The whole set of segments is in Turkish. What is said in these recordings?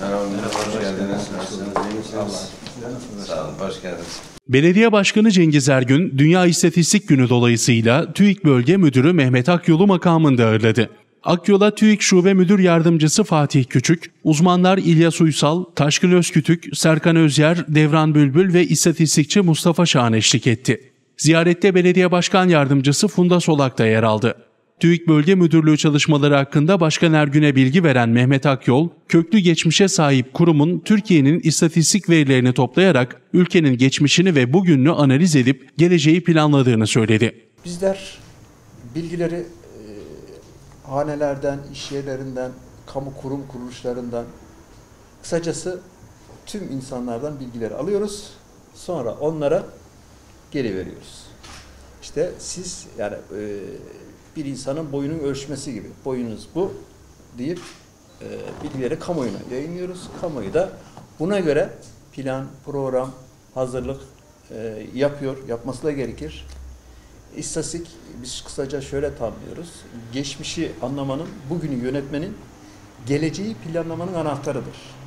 Merhaba, hoş geldiniz. Nasılsınız, iyi misiniz? Sağ olun, hoş geldiniz. Belediye Başkanı Cengiz Ergün, Dünya İstatistik Günü dolayısıyla TÜİK Bölge Müdürü Mehmet Akyol'u makamında ağırladı. Akyol'a TÜİK Şube Müdür Yardımcısı Fatih Küçük, uzmanlar İlyas Uysal, Taşkın Özkütük, Serkan Özyer, Devran Bülbül ve istatistikçi Mustafa Şahan eşlik etti. Ziyarette Belediye Başkan Yardımcısı Funda Solak da yer aldı. TÜİK Bölge Müdürlüğü çalışmaları hakkında Başkan Ergün'e bilgi veren Mehmet Akyol, köklü geçmişe sahip kurumun Türkiye'nin istatistik verilerini toplayarak ülkenin geçmişini ve bugününü analiz edip geleceği planladığını söyledi. Bizler bilgileri e, hanelerden, iş yerlerinden, kamu kurum kuruluşlarından, kısacası tüm insanlardan bilgileri alıyoruz. Sonra onlara geri veriyoruz. İşte siz yani e, bir insanın boyunun ölçmesi gibi. Boyunuz bu deyip e, bilgileri kamuoyuna yayınlıyoruz. Kamuoyu da buna göre plan, program, hazırlık e, yapıyor. Yapması da gerekir. İstatistik biz kısaca şöyle tanımlıyoruz. Geçmişi anlamanın, bugünü yönetmenin, geleceği planlamanın anahtarıdır.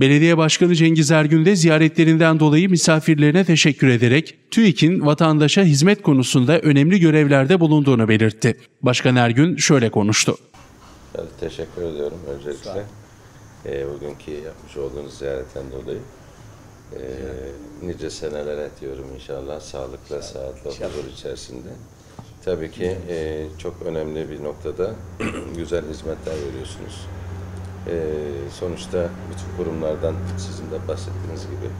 Belediye Başkanı Cengiz Ergün de ziyaretlerinden dolayı misafirlerine teşekkür ederek TÜİK'in vatandaşa hizmet konusunda önemli görevlerde bulunduğunu belirtti. Başkan Ergün şöyle konuştu. Ben teşekkür ediyorum öncelikle. Ee, bugünkü yapmış olduğunuz ziyaretten dolayı. Ee, nice senelere diyorum inşallah sağlıkla, saatle, huzur içerisinde. Tabii ki e, çok önemli bir noktada güzel hizmetler veriyorsunuz. Ee, sonuçta bütün kurumlardan sizin de bahsettiğiniz gibi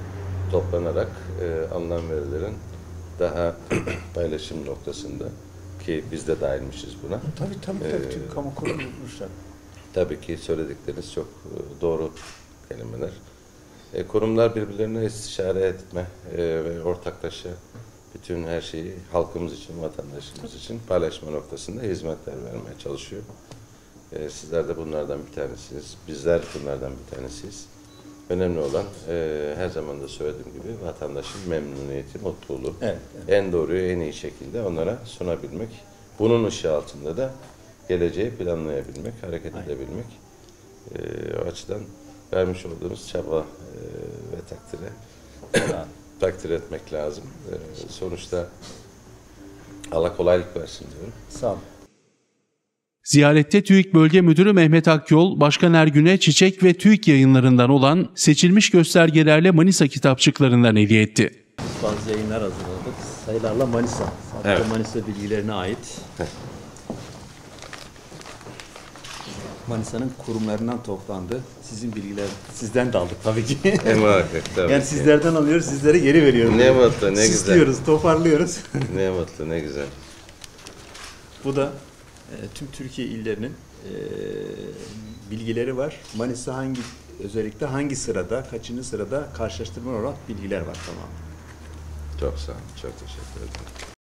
toplanarak e, alınan verilerin daha paylaşım noktasında ki biz de dahilmişiz buna. Tabii tabii tabii tüm kamu kuruluşları. Tabii ki söyledikleriniz çok e, doğru kelimeler. E, kurumlar birbirlerine istişare etme e, ve ortaklaşa bütün her şeyi halkımız için, vatandaşımız için paylaşma noktasında hizmetler vermeye çalışıyor. E, sizler de bunlardan bir tanesiniz. Bizler bunlardan bir tanesiyiz. Önemli olan e, her zaman da söylediğim gibi vatandaşın memnuniyeti, mutluluğu Evet, en doğruyu en iyi şekilde onlara sunabilmek. Bunun ışığı altında da geleceği planlayabilmek, hareket edebilmek. E, o açıdan vermiş olduğunuz çaba e, ve takdire takdir etmek lazım. E, sonuçta Allah kolaylık versin diyorum. Sağ olun. Ziyarette TÜİK Bölge Müdürü Mehmet Akyol, Başkan Ergün'e çiçek ve TÜİK yayınlarından olan seçilmiş göstergelerle Manisa kitapçıklarından hediye etti. bazı yayınlar hazırladık. Sayılarla Manisa. Sadece Evet. Manisa bilgilerine ait. Manisa'nın kurumlarından toplandı. Sizin bilgiler sizden de aldık tabii ki. E, muhakkak tabii yani ki. sizlerden alıyoruz, sizlere geri veriyoruz. Ne mutlu, ne güzel. Süslüyoruz, toparlıyoruz. Ne mutlu, ne güzel. Bu da tüm Türkiye illerinin e, bilgileri var. Manisa hangi özellikle hangi sırada, kaçıncı sırada karşılaştırma olarak bilgiler var tamam. Çok sağ olun, çok teşekkür ederim.